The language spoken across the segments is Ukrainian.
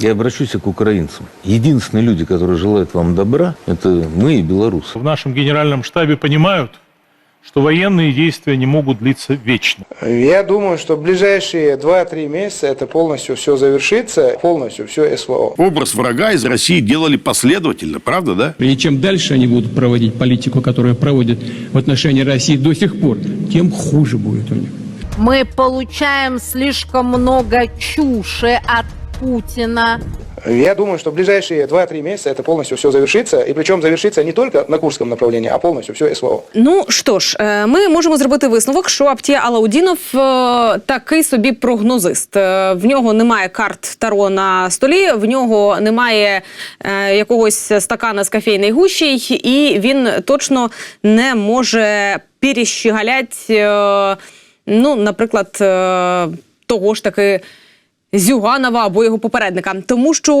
Я обращусь к украинцам. Единственные люди, которые желают вам добра, это мы и белорусы. В нашем генеральном штабе понимают, что военные действия не могут длиться вечно. Я думаю, что в ближайшие 2-3 месяца это полностью все завершится, полностью все СВО. Образ врага из России делали последовательно, правда, да? И чем дальше они будут проводить политику, которую проводят в отношении России до сих пор, тем хуже будет у них. Мы получаем слишком много чуши от Путина. Я думаю, что в ближайшие 2-3 месяца это полностью все завершится, и причем завершится не только на Курском направлении, а полностью все СВО. Ну що ж, е, ми можемо зробити висновок, що Аптє Алаудінов е, такий собі прогнозист. Е, В нього немає карт Таро на столі, в нього немає е, якогось стакана з кофейної гущі, і він точно не може перещегалять, е, ну, наприклад, е, того ж таки. Зюганова або його попередника, тому що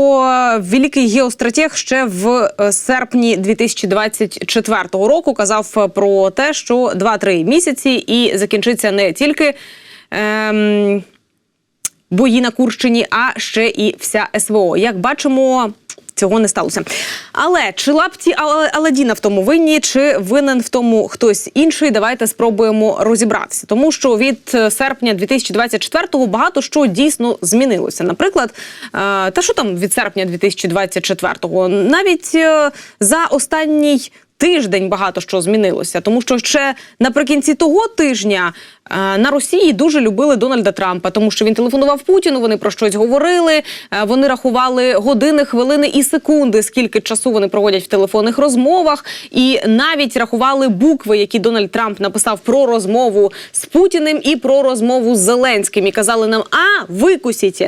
великий геостратег ще в е, серпні 2024 року казав про те, що 2-3 місяці і закінчиться не тільки. Ем, бої на Курщині, а ще і вся СВО. Як бачимо. Цього не сталося. Але чи лапті Ал- Аладдіна в тому винні, чи винен в тому хтось інший? Давайте спробуємо розібратися. Тому що від е, серпня 2024-го багато що дійсно змінилося. Наприклад, е, та що там від серпня 2024-го? Навіть е, за останній тиждень багато що змінилося, тому що ще наприкінці того тижня на Росії дуже любили Дональда Трампа, тому що він телефонував Путіну. Вони про щось говорили. е, Вони рахували години, хвилини і секунди, скільки часу вони проводять в телефонних розмовах, і навіть рахували букви, які Дональд Трамп написав про розмову з Путіним і про розмову з Зеленським. І казали нам, а викусіть.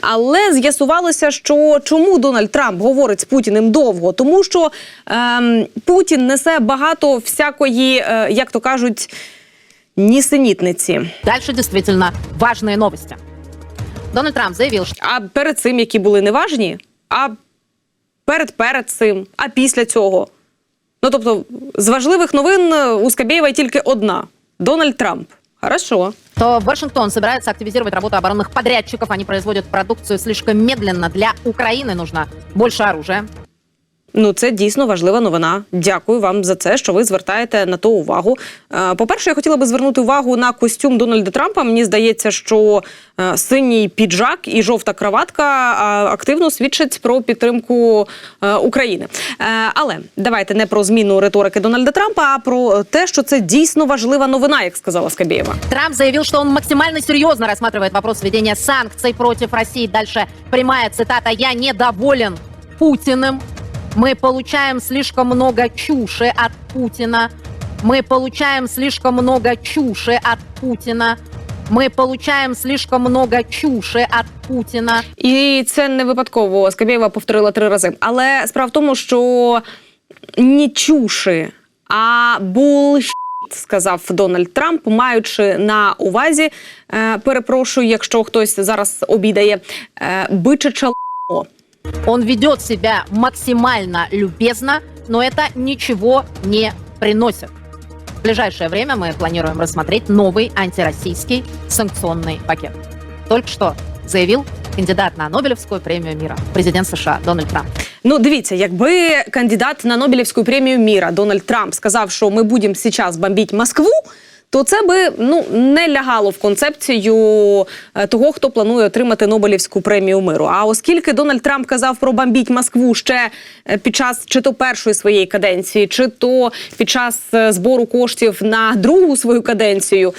Але з'ясувалося, що чому Дональд Трамп говорить з Путіним довго, тому що ем, Путін несе багато всякої, е, як то кажуть, нісенітниці. Дальше действительно важные новости. Дональд Трамп заявил, что А перед цим, які були неважні, а перед перед цим, а після цього. Ну тобто, з важливих новин е, у Скабєєва тільки одна: Дональд Трамп. Хорошо. то Вашингтон собирается активизировать работу оборонных подрядчиков. Они производят продукцию слишком медленно. Для Украины нужно больше оружия. Ну, це дійсно важлива новина. Дякую вам за це, що ви звертаєте на то увагу. Е, По-перше, я хотіла би звернути увагу на костюм Дональда Трампа. Мені здається, що е, синій піджак і жовта краватка активно свідчать про підтримку е, України. Але давайте не про зміну риторики Дональда Трампа, а про те, що це дійсно важлива новина, як сказала Скабєєва. Трамп заявил, что он максимально серьезно рассматривает вопрос введения санкций против России. Дальше прямая цитата «Я недоволен Путиным. Мы получаем слишком много чуши от Путина. Мы получаем слишком много чуши от Путина. Мы получаем слишком много чуши от Путина. І це не випадково. Скабєєва повторила три рази. Але справа в тому, що не чуши, а булшіт, сказав Дональд Трамп, маючи на увазі, е, перепрошую, якщо хтось зараз обідає, е, бичача л**о. Он ведет себя максимально любезно, но это ничего не приносит. В ближайшее время мы планируем рассмотреть новый антироссийский санкционный пакет. Только что заявил кандидат на Нобелевскую премию мира, президент США Дональд Трамп. Ну, дивіться, якби кандидат на Нобелівську премію міра Дональд Трамп сказав, що ми будемо зараз бомбити Москву. То це би ну не лягало в концепцію е, того, хто планує отримати Нобелівську премію миру. А оскільки Дональд Трамп казав про бомбіть Москву ще е, під час чи то першої своєї каденції, чи то під час е, збору коштів на другу свою каденцію,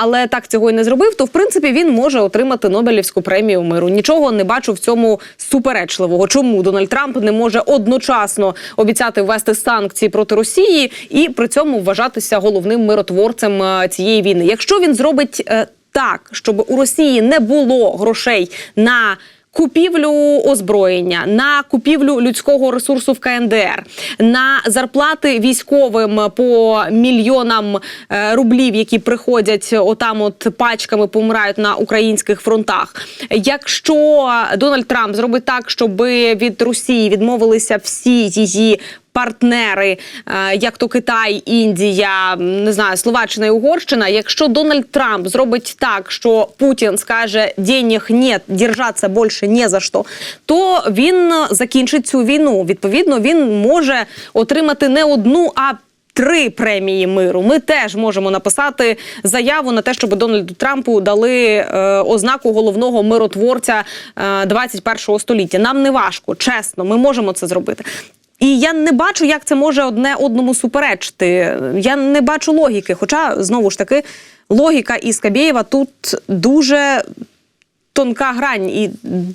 але так цього і не зробив, то в принципі він може отримати Нобелівську премію миру. Нічого не бачу в цьому суперечливого. Чому Дональд Трамп не може одночасно обіцяти ввести санкції проти Росії і при цьому вважатися головним миротворцем е, цієї війни? Якщо він зробить е, так, щоб у Росії не було грошей на Купівлю озброєння на купівлю людського ресурсу в КНДР, на зарплати військовим по мільйонам е, рублів, які приходять отам, от пачками помирають на українських фронтах. Якщо Дональд Трамп зробить так, щоб від Росії відмовилися всі її партнери, е, як то Китай, Індія, не знаю, Словаччина і Угорщина. Якщо Дональд Трамп зробить так, що Путін скаже денег нет, держатися більше не за що, то він закінчить цю війну. Відповідно, він може отримати не одну, а Три премії миру. Ми теж можемо написати заяву на те, щоб Дональду Трампу дали е, ознаку головного миротворця е, 21 століття. Нам не важко, чесно, ми можемо це зробити. І я не бачу, як це може одне одному суперечити. Я не бачу логіки. Хоча знову ж таки логіка і Скабєєва тут дуже тонка грань і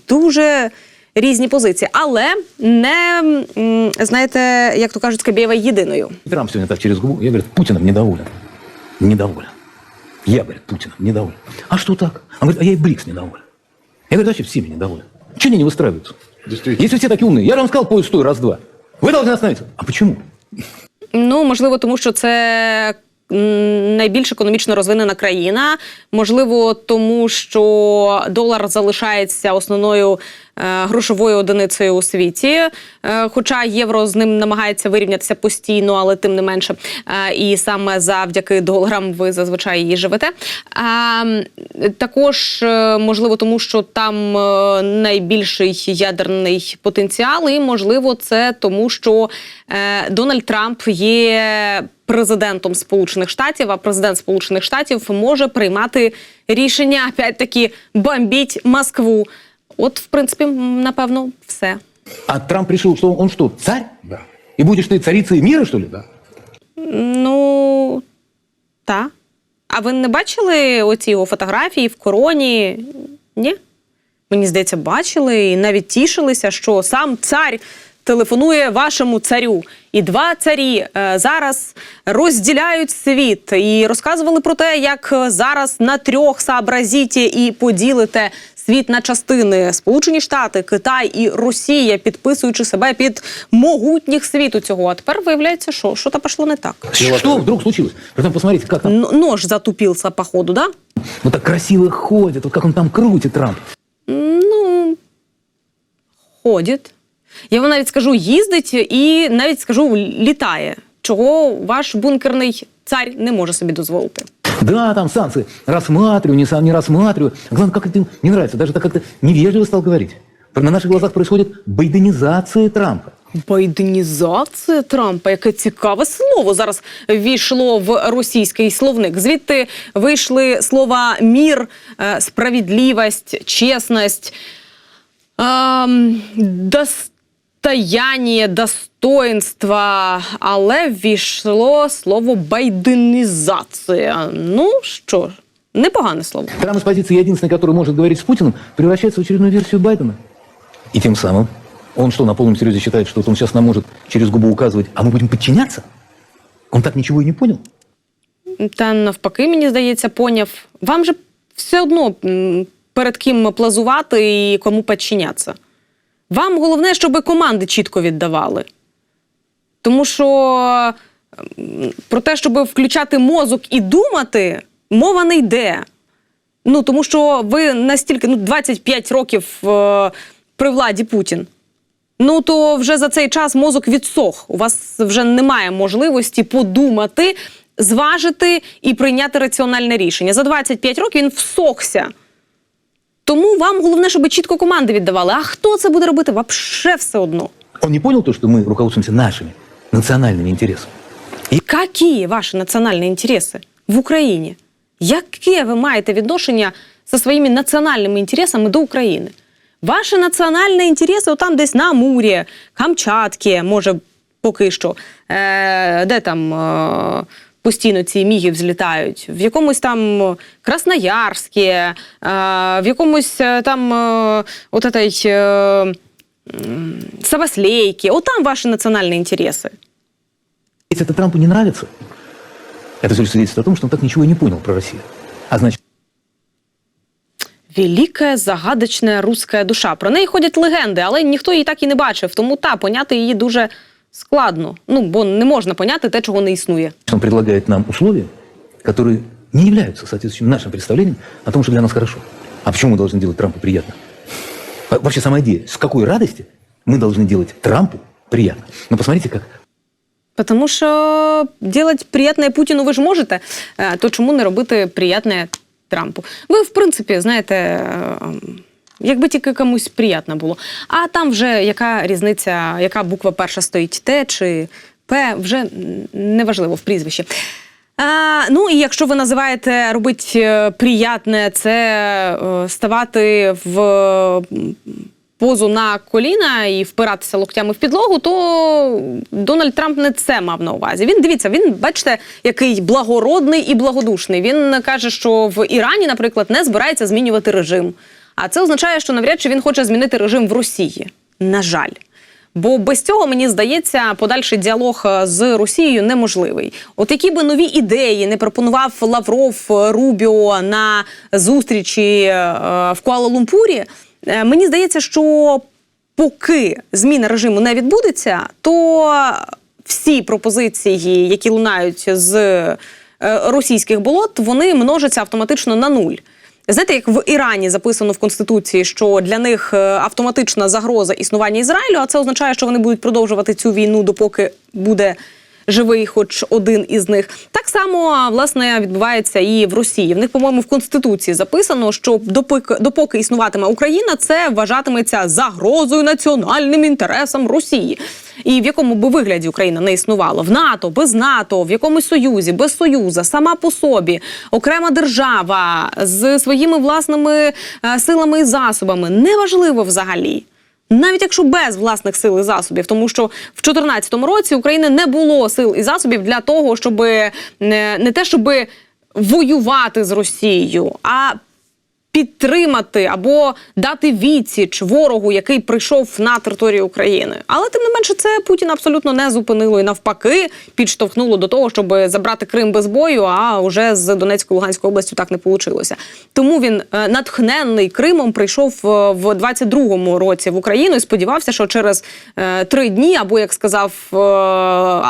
дуже різні позиції, але не м, знаєте, як то кажуть, Скабєєва єдиною. Трамп сегодня так через губу. Я, говорит, Путиным недоволен. Недоволен. Я, говорит, Путиным недоволен. А что так? Он говорит, а я и БРИКС недоволен. Я говорю, вообще всеми недоволен. Чего они не выстраиваются? Если все такие умные, я же вам сказал, поезд стой, раз-два. Вы должны остановиться. А почему? Ну, можливо, тому що це найбільш економічно розвинена країна. Можливо, тому що долар залишається основною грошовою одиницею у світі. Е, хоча євро з ним намагається вирівнятися постійно, але тим не менше. Е, і саме завдяки доларам ви зазвичай її живете. Також е, можливо, тому що там е, найбільший ядерний потенціал, і можливо, це тому, що е, Дональд Трамп є президентом Сполучених Штатів, а президент Сполучених Штатів може приймати рішення опять-таки бомбіть Москву. От, в принципі, напевно, все. А Трамп решил, что он что, царь? Да. И будешь ты царицей мира, что ли? Да. Ну та. А ви не бачили оці його фотографії в короні? Ні? Мені здається, бачили і навіть тішилися, що сам цар телефонує вашому царю. І два царі е, зараз розділяють світ і розказували про те, як е, зараз на трьох сообразіті і поділите світ на частини Сполучені Штати, Китай і Росія, підписуючи себе під могутніх світу цього. А тепер виявляється, що що то пішло не так. Что вдруг случилось? Потом посмотрите, как там нож затупился, походу, да? вот так красиво ходит, вот как он там крутит Трамп. Ну, ходить. Я вам навіть скажу, їздить і навіть скажу, літає. Чого ваш бункерний цар не може собі дозволити. Да, там санкции. Рассматриваю, не, рассматриваю. Главное, как это не нравится. Даже так как-то невежливо стал говорить. На наших глазах происходит байденизация Трампа. Байденізація Трампа, яке цікаве слово зараз війшло в російський словник. Звідти вийшли слова мір, е, справедливість, чесність, ем, достояння, достоинство, але ввійшло слово байденізація. Ну що ж, непогане слово. Трамп из позиции единственный, который может говорить с Путиным, превращается в очередную версию Байдена. И тем самым он что, на полном серьезе считает, что вот он сейчас нам может через губу указывать, а мы будем подчиняться? Он так ничего и не понял. Та навпаки, мені здається, поняв. Вам же все одно м, перед ким плазувати і кому підчинятися. Вам головне, щоб команди чітко віддавали. Тому що про те, щоб включати мозок і думати, мова не йде. Ну, тому що ви настільки ну, 25 років е, при владі Путін. Ну то вже за цей час мозок відсох. У вас вже немає можливості подумати, зважити і прийняти раціональне рішення. За 25 років він всохся. Тому вам головне, щоб чітко команди віддавали. А хто це буде робити? Вообще все одно. Он не понял то, что мы руководствуемся нашими национальными интересами. Які ваші національні інтереси в Україні? Яке ви маєте відношення зі своїми національними інтересами до України? Ваші національні інтереси там десь на Амурі, Камчатці, може, поки що. Е, де там е, постійно ці міги взлітають? В якомусь там Красноярське, е, в якомусь е, там е, от этой, е, м, Саваслейке. От там ваші національні інтереси. Если это Трампу не нравится, это все свидетельствует о том, что он так ничего и не понял про Россию. А значит, Велика загадочна руська душа. Про неї ходять легенди, але ніхто її так і не бачив. Тому та поняти її дуже складно. Ну бо не можна поняти те, чого не існує. он предлагает нам условия, которые не являются соответствующими нашим представлениям о том, что для нас хорошо. А почему мы должны делать Трампу приятно? Во- Вообще сама идея, с какой радости мы должны делать Трампу приятно. Но посмотрите, как Тому що делать приятне Путіну ви ж можете, е, то чому не робити приятне Трампу? Ви, в принципі, знаєте, е, якби тільки комусь приємно було. А там вже яка різниця, яка буква перша стоїть Т чи П, вже неважливо в прізвищі. А, ну і якщо ви називаєте робить е, приятне, це е, ставати в позу на коліна і впиратися локтями в підлогу, то Дональд Трамп не це мав на увазі. Він дивіться, він бачите, який благородний і благодушний. Він каже, що в Ірані, наприклад, не збирається змінювати режим. А це означає, що навряд чи він хоче змінити режим в Росії. На жаль. Бо без цього мені здається, подальший діалог е, з Росією неможливий. От які би нові ідеї не пропонував Лавров е, Рубіо на зустрічі е, в Куала-Лумпурі, мені здається, що поки зміна режиму не відбудеться, то всі пропозиції, які лунають з російських болот, вони множаться автоматично на нуль. Знаєте, як в Ірані записано в конституції, що для них е, автоматична загроза існування Ізраїлю, а це означає, що вони будуть продовжувати цю війну, допоки буде живий, хоч один із них. Так само власне відбувається і в Росії. В них, по-моєму, в конституції записано, що допоки, допоки існуватиме Україна, це вважатиметься загрозою національним інтересам Росії. І в якому би вигляді Україна не існувала в НАТО, без НАТО, в якомусь союзі, без союзу, сама по собі, окрема держава з своїми власними е, силами і засобами, неважливо взагалі. Навіть якщо без власних сил і засобів, тому що в 2014 році України не було сил і засобів для того, щоб не, не те, щоб воювати з Росією, а підтримати або дати відсіч ворогу, який прийшов на територію України. Але тим не менше, це Путін абсолютно не зупинило і навпаки підштовхнуло до того, щоб забрати Крим без бою. А вже з Донецької Луганської області так не вийшло. Тому він е, натхненний Кримом прийшов е, в 22-му році в Україну і сподівався, що через е, три дні, або як сказав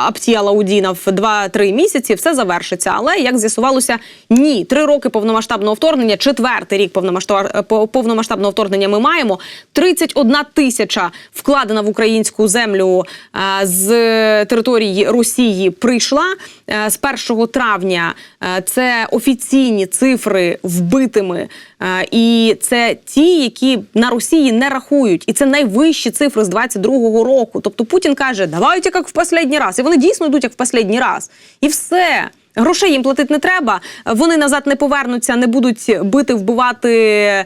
Аптія Лаудінов, два-три місяці все завершиться. Але як з'ясувалося, ні, три роки повномасштабного вторгнення, четвертий рік повномасштабного вторгнення ми маємо. 31 тисяча вкладена в українську землю е, з території Росії прийшла Е, з 1 травня. е, Це офіційні цифри вбитими, е, і це ті, які на Росії не рахують, і це найвищі цифри з 22-го року. Тобто Путін каже, давайте як в останній раз, і вони дійсно йдуть як в останній раз, і все. Грошей їм платити не треба. Вони назад не повернуться, не будуть бити, вбивати е,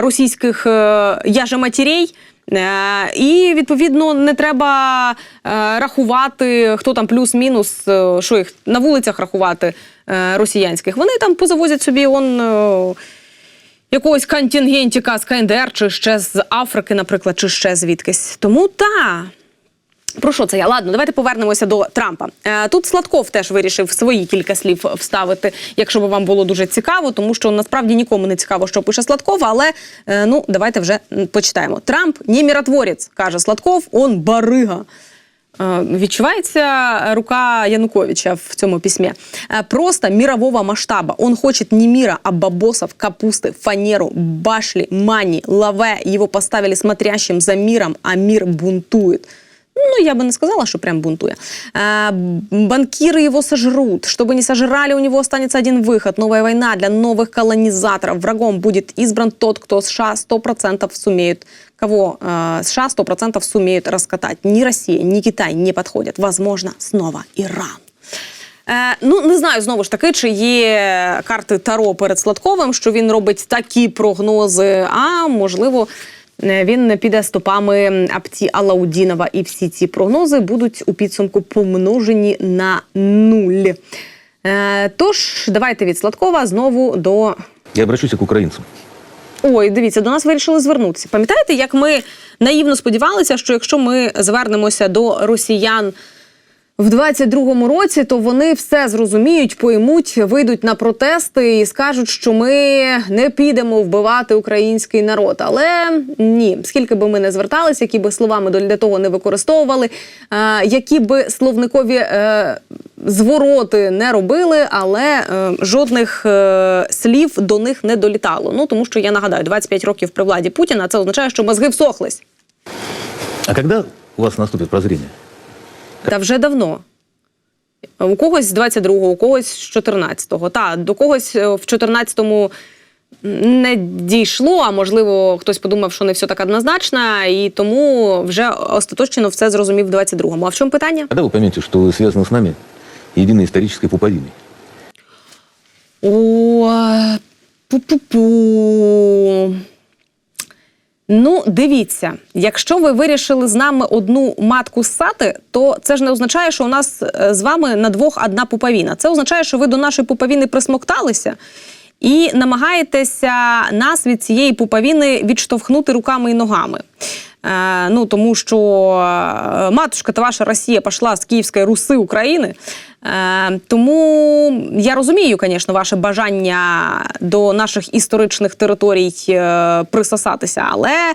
російських е, яжематірей. Е, І відповідно не треба рахувати, хто там плюс-мінус, що їх на вулицях рахувати росіянських. Вони там позавозять собі он. Якогось контингентіка з КНДР, чи ще з Африки, наприклад, чи ще звідкись. Тому та про що це я? Ладно, давайте повернемося до Трампа. Е, Тут Сладков теж вирішив свої кілька слів вставити, якщо б вам було дуже цікаво, тому що насправді нікому не цікаво, що пише Сладков, але е, ну давайте вже почитаємо. Трамп не міротворець, каже Сладков, он барига. Е, Відчувається рука Януковича в цьому письме. Е, Просто мирового масштаба. Он хочет не мира, а бабосов, капусты, фанеру, башли, мани, лаве. Его поставили смотрящим за миром, а мир бунтует Ну, я бы не сказала, что прям бунтуя. А, банкиры его сожрут. Чтобы не сожрали, у него останется один выход. Новая война для новых колонизаторов. Врагом будет избран тот, кто США 100% сумеют кого э, США 100% сумеют раскатать. Ни Россия, ни Китай не подходят. Возможно, снова Иран. Е, ну не знаю знову ж таки, чи є карти Таро перед Сладковим, що він робить такі прогнози. А можливо, е, він не піде стопами Апті Алаудінова, і всі ці прогнози будуть у підсумку помножені на нуль. Е, тож, давайте від Сладкова знову до Я обращуся к українцям. Ой, дивіться, до нас вирішили звернутися. Пам'ятаєте, як ми наївно сподівалися, що якщо ми звернемося до росіян в 22-му році, то вони все зрозуміють, поймуть, вийдуть на протести і скажуть, що ми не підемо вбивати український народ. Але ні, скільки би ми не зверталися, які би слова ми для того не використовували, е, які би словникові е, звороти не робили, але е, жодних слів до них не долітало. Ну тому що я нагадаю, 25 років при владі Путіна це означає, що мозги всохлись. А когда у вас наступит прозрение? Та вже давно. У когось з 22-го, у когось з 14-го. Та, до когось е, в 14-му не дійшло, а можливо, хтось подумав, що не все так однозначно, і тому вже остаточно все зрозумів в 22-му. А в чому питання? Когда вы поймете, что вы связаны с нами единой исторической пуповиной? О, пу-пу-пу. Ну, дивіться, якщо ви вирішили з нами одну матку ссати, то це ж не означає, що у нас е, з вами на двох одна пуповіна. Це означає, що ви до нашої пуповіни присмокталися і намагаєтеся нас від цієї пуповіни відштовхнути руками і ногами. Е, ну, тому що е, матушка та ваша Росія пішла з Київської Руси України. Е, тому я розумію, звісно, ваше бажання до наших історичних територій е, присосатися, але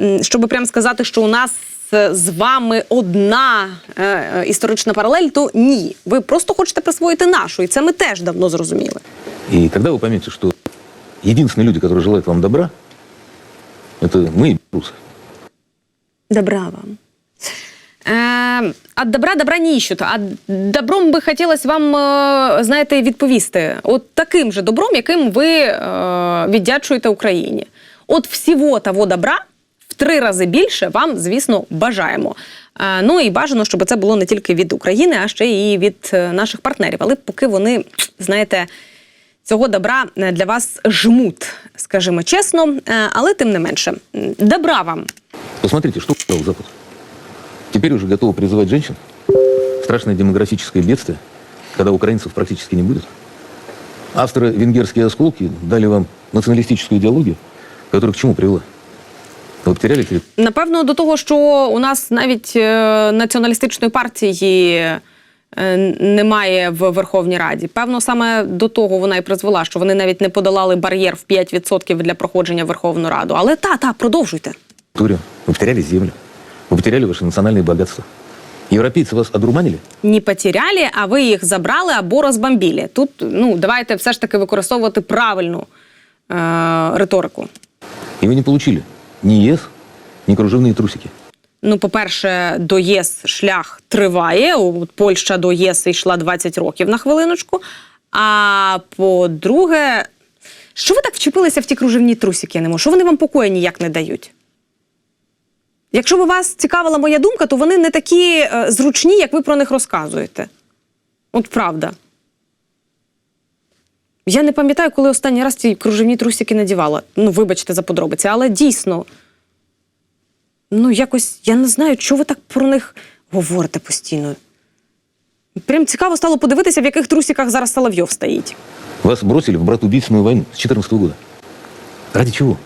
м, щоб прям сказати, що у нас е, з вами одна е, е, історична паралель, то ні. Ви просто хочете присвоїти нашу, і це ми теж давно зрозуміли. И когда вы поймете, что единственные люди, которые желают вам добра, это мы и белорусы. Добра вам. Е, а добра добра не іщуть. А добром би хотілося вам, е, знаєте, відповісти. От таким же добром, яким ви е, віддячуєте Україні. От всього того добра в три рази більше вам, звісно, бажаємо. Е, ну і бажано, щоб це було не тільки від України, а ще і від е, наших партнерів. Але поки вони, знаєте, цього добра для вас жмуть, скажімо чесно, але тим не менше. Добра вам. Посмотрите, что сделал Запад. Теперь уже готовы призывать женщин. Страшное демографическое бедствие, когда украинцев практически не будет. Австро-венгерские осколки дали вам националистическую идеологию, которая к чему привела? Вы потеряли территорию. Напевно, до того, що у нас навіть е, націоналістичної партії е, немає в Верховній Раді. Певно, саме до того вона і призвела, що вони навіть не подолали бар'єр в 5% для проходження в Верховну Раду. Але та, та, продовжуйте. Вы потеряли землю. Вы потеряли ваши национальные богатства. Европейцы вас одурманили? Не потеряли, а ви їх забрали або розбомбили. Тут ну давайте все ж таки використовувати правильну е, риторику. И вы не получили ни ЕС, ни кружевные трусики. Ну, по-перше, до ЄС шлях триває. От Польща до ЄС йшла 20 років на хвилиночку. А по-друге, що ви так вчепилися в ті кружевні трусики? Я не можу? Що вони вам покою ніяк не дають? Якщо б вас цікавила моя думка, то вони не такі е, зручні, як ви про них розказуєте. От правда. Я не пам'ятаю, коли останній раз ці кружевні трусики надівала. Ну, вибачте за подробиці, але дійсно. Ну, якось я не знаю, чого ви так про них говорите постійно. Прям цікаво стало подивитися, в яких трусиках зараз Соловйов стоїть. Вас бросили в братоубийственную войну с 2014 года. Ради чего?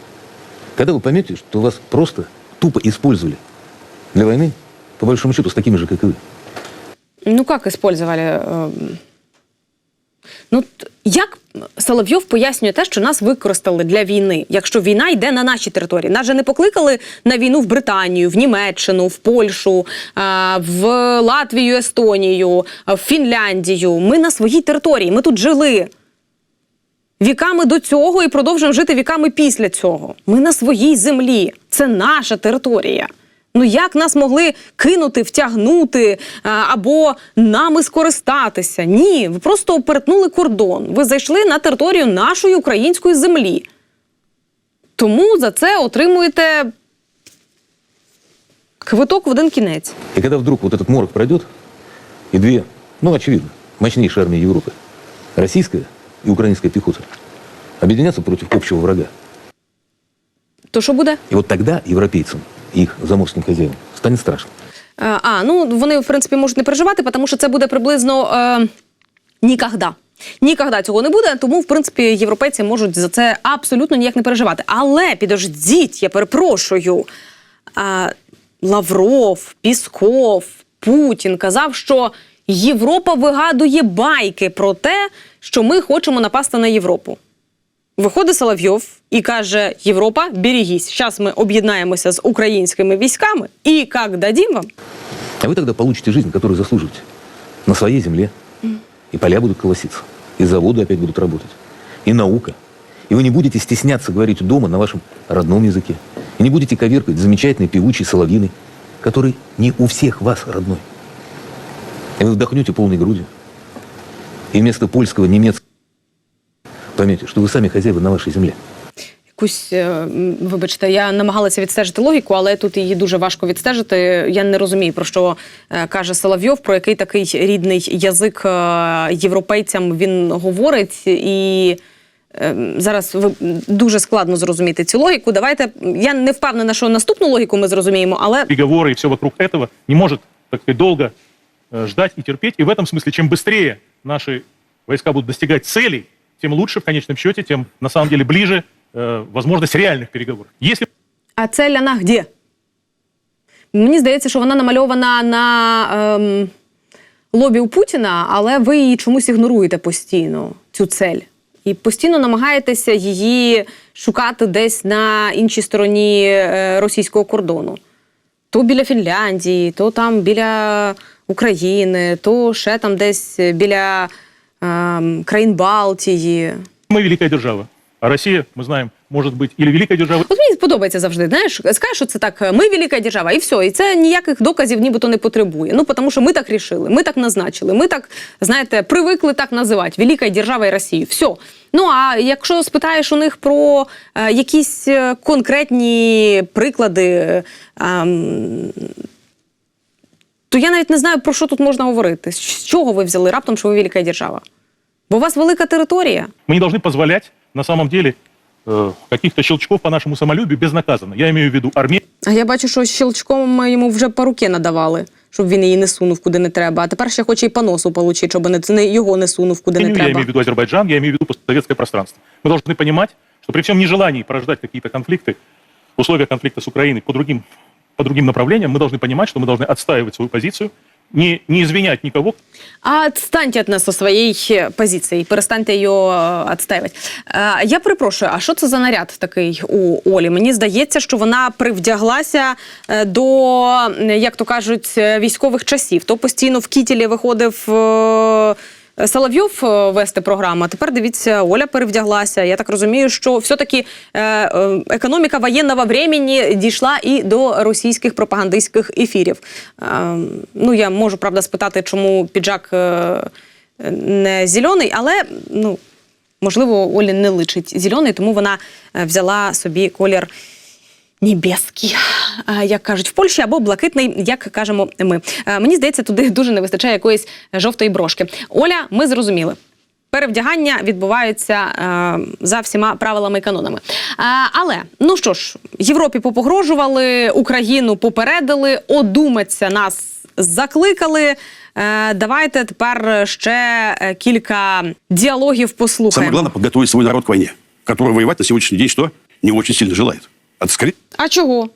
Когда вы поймете, что вас просто тупо использовали для войны, по большому счету, с такими же, как и вы. Ну, як использовали? Ну, як Соловйов пояснює те, що нас використали для війни, якщо війна йде на нашій території? Нас же не покликали на війну в Британію, в Німеччину, в Польщу, в Латвію, Естонію, в Фінляндію. Ми на своїй території, ми тут жили. Віками до цього і продовжуємо жити віками після цього. Ми на своїй землі. Це наша територія. Ну як нас могли кинути, втягнути або нами скористатися? Ні, ви просто перетнули кордон. Ви зайшли на територію нашої української землі. Тому за це отримуєте квиток в один кінець. И когда вдруг вот этот морок пройдет, и две, ну, очевидно, мощнейшие армии Европы, российская и украинская пехота, объединятся против общего врага. То що буде? И вот тогда европейцам, их заморским хозяевам, станет страшно. Е, А, ну вони в принципі можуть не переживати, тому що це буде приблизно е, нікогда. Нікогда цього не буде, тому в принципі європейці можуть за це абсолютно ніяк не переживати. Але підождіть, я перепрошую. А, Лавров, Пісков, Путін казав, що Європа вигадує байки про те, що ми хочемо напасти на Європу. Виходить Соловйов і каже: Європа, берегись, зараз ми об'єднаємося з українськими військами, і як дадім вам, А вы тогда получите жизнь, которую заслуживаете. На своей земле. И поля будут колоситься. И заводы опять будут работать. И наука. И вы не будете стесняться говорить дома на вашем родном языке. И не будете коверкать замечательный певучий соловьиный, который не у всех вас родной. И вы вдохнете полной грудью. И вместо польского, немецкого поймете, что вы сами хозяева на вашей земле. Якусь, е, м, вибачте, я намагалася відстежити логіку, але тут її дуже важко відстежити. Я не розумію, про що е, каже Соловйов, про який такий рідний язик е, європейцям він говорить. І е, зараз ви- дуже складно зрозуміти цю логіку. Давайте я не впевнена, що наступну логіку ми зрозуміємо, але переговоры и все вокруг этого не может так сказать, долго э, ждать и терпеть. И в этом смысле, чем быстрее наши войска будут достигать целей, тем лучше в конечном счете, тем на самом деле ближе э, возможность реальных переговоров. Если А цель вона де? Мені здається, що вона намальована на ем, лобі у Путіна, але ви її чомусь ігноруєте постійно, цю цель. І постійно намагаєтеся її шукати десь на іншій стороні е, російського кордону. То біля Фінляндії, то там біля України, то ще там десь біля ем, країн Балтії. мы великая держава, а Россия, мы знаем, может быть или великой державой, От мені подобається завжди. Знаєш, скажеш, що це так. Ми велика держава, і все. І це ніяких доказів нібито не потребує. Ну тому що ми так рішили, ми так назначили. Ми так знаєте, привикли так називати велика держава і Росію. Все. Ну а якщо спитаєш у них про е, якісь е, конкретні приклади. е, ем, то я навіть не знаю, про що тут можна говорити. З чого ви взяли раптом, що ви велика держава? Бо у вас велика територія. мы не должны позволять на самом деле э, каких-то щелчков по нашему самолюбию безнаказанно. Я имею в виду Армению, А я бачу, що щелчком йому вже по руки надавали, щоб він її не сунув куди не треба. А тепер ще хоче і по носу отримати, щоб не, не його не сунув куди не я треба. имею в виду Азербайджан, я имею в виду постсоветское пространство. Мы должны понимать, что при всем нежелании порождать какие-то конфликты, условия конфликта с Украиной по другим, по другим направлениям, мы должны понимать, что мы должны отстаивать свою позицию, не, не извинять никого, А відстаньте від нас со своєї позиції, перестаньте її відстаювати. Е, Я перепрошую, а що це за наряд такий у Олі? Мені здається, що вона привдяглася е, до, е, як то кажуть, е, військових часів. То постійно в кітілі виходив. е, Соловйов е, вести програму. Тепер дивіться, Оля перевдяглася. Я так розумію, що все-таки е, е, економіка воєнного времени дійшла і до російських пропагандистських ефірів. Ну я можу правда спитати, чому піджак не зелений, але ну можливо, Олі не личить зелений, тому вона взяла собі колір. Небеський, як кажуть в Польщі, або блакитний, як кажемо ми. Мені здається, туди дуже не вистачає якоїсь жовтої брошки. Оля, ми зрозуміли. Перевдягання відбуваються е, за всіма правилами і канонами. Е, але ну що ж, Європі попогрожували, Україну попередили, одуматься нас закликали. Е, давайте тепер ще е, кілька діалогів послухаємо. главное подготовить свой народ к войне, который воевать на сегодняшний день что? Не очень сильно желает. Это скорее А чого?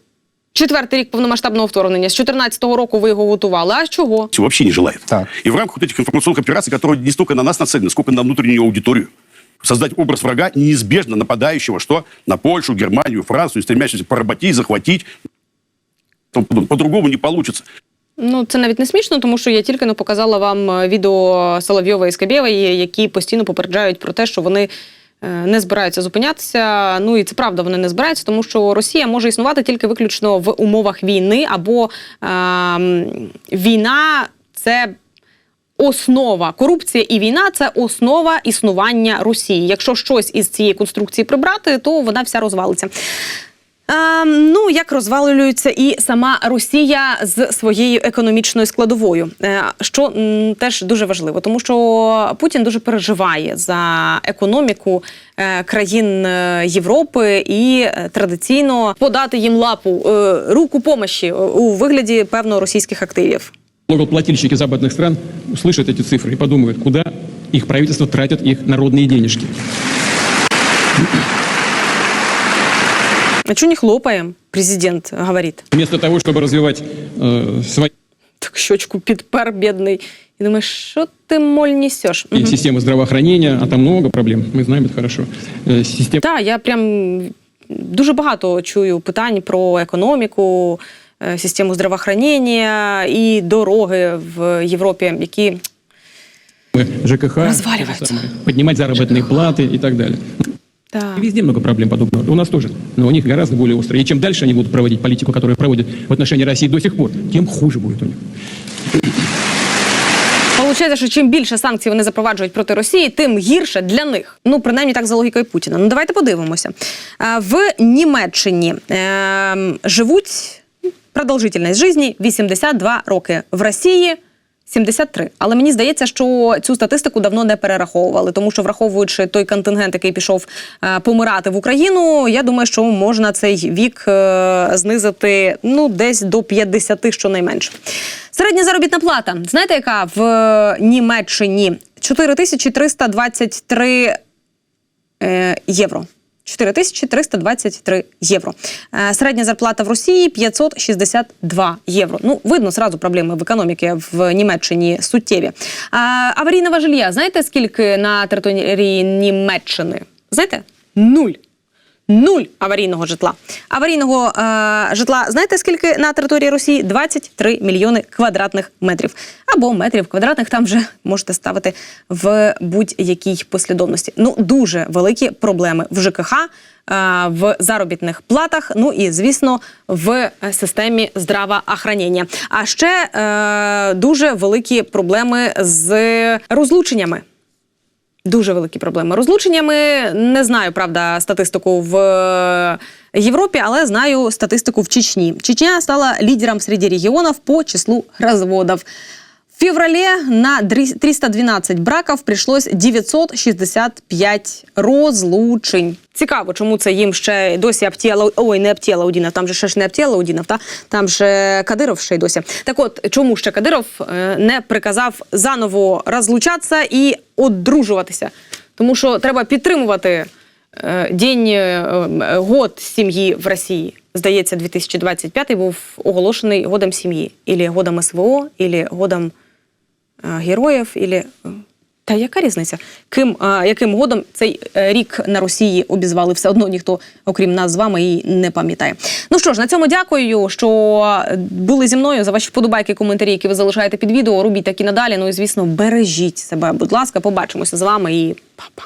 Четвертий рік повномасштабного вторгнення. З 14-го року ви його готували. А чого? всего вообще не желает. Так. И в рамках вот этих информационных операций, которые не столько на нас нацелены, сколько на внутреннюю аудиторию, создать образ врага неизбежно нападающего, что на Польшу, Германию, Францию, стремящегося поработить, захватить. Тому подобное. По-другому не получится. Ну це навіть не смішно, тому що я тільки не показала вам е, відео Соловйова і Скабєвої, які постійно попереджають про те, що вони. е, Не збираються зупинятися. Ну і це правда, вони не збираються, тому що Росія може існувати тільки виключно в умовах війни, або е, війна це основа. Корупція і війна це основа існування Росії. Якщо щось із цієї конструкції прибрати, то вона вся розвалиться. Е, ну, як розвалюється і сама Росія з своєю економічною складовою, е, що м, теж дуже важливо, тому що Путін дуже переживає за економіку е, країн е, Європи і е, традиційно подати їм лапу е, руку помощі е, у вигляді певно російських активів. Налогоплательщики западных стран услышат эти цифры и подумают, куда их правительство тратят их народные денежки. А чого не хлопаємо? Президент говорить. Вместо того, чтобы развивать э, свои Так щочку підпер бідний. І думаєш, що ти моль несеш? Мгм. системы здравоохранения, а там много проблем, мы знаем это хорошо. Э, Система Так, я прям дуже багато чую питань про економіку, е, систему здравоохранення і дороги в Європі, які ЖКХ, Разваливается. это самое, поднимать заработные платы и так далее. так. Везде много проблем подобного. У нас тоже. Но у них гораздо более острые. И чем дальше они будут проводить политику, которую проводят в отношении России до сих пор, тем хуже будет у них. Получається, що чим більше санкцій вони запроваджують проти Росії, тим гірше для них. Ну, принаймні так за логікою Путіна. Ну давайте подивимося. В Німеччині е, живуть продовжительність житті 82 роки. В Росії 73. Але мені здається, що цю статистику давно не перераховували, тому що враховуючи той контингент, який пішов е, помирати в Україну, я думаю, що можна цей вік е, знизити ну десь до 50 щонайменше. Середня заробітна плата. Знаєте, яка в Німеччині 4323 е, євро. 4323 євро. Е, Середня зарплата в Росії 562 євро. Ну, видно зразу проблеми в економіці в Німеччині суттєві. А, аварійного жилья. Знаєте, скільки на території Німеччини? Знаєте? Нуль. Нуль аварійного житла. Аварійного е, житла, знаєте, скільки на території Росії? 23 мільйони квадратних метрів. Або метрів квадратних там вже можете ставити в будь-якій послідовності. Ну, дуже великі проблеми в ЖКХ, е, в заробітних платах, ну і, звісно, в системі здравоохранення. А ще е, дуже великі проблеми з розлученнями. Дуже великі проблеми. Розлученнями не знаю, правда, статистику в е, Європі, але знаю статистику в Чечні. Чечня стала лідером серед регіонів по числу разводов. В феврале на дрі- 312 браков пришлось 965 розлучень. Цікаво, чому це їм ще досі Аптіала, ой, не Аптіалаудінов, там же ще ж не Аптіалаудінов, та там же Кадиров ще й досі. Так от, чому ще Кадиров е, не приказав заново розлучатися і одружуватися? Тому що треба підтримувати е, день, е, год сім'ї в Росії. Здається, 2025 був оголошений годом сім'ї. Ілі годом СВО, ілі годом героїв, ілі... е, Та яка різниця? Ким, е, яким годом цей е, рік на Росії обізвали, все одно ніхто, окрім нас з вами, і не пам'ятає. Ну що ж, на цьому дякую, що були зі мною за ваші вподобайки, коментарі, які ви залишаєте під відео. Робіть так і надалі. Ну і звісно, бережіть себе, будь ласка, побачимося з вами і па-па.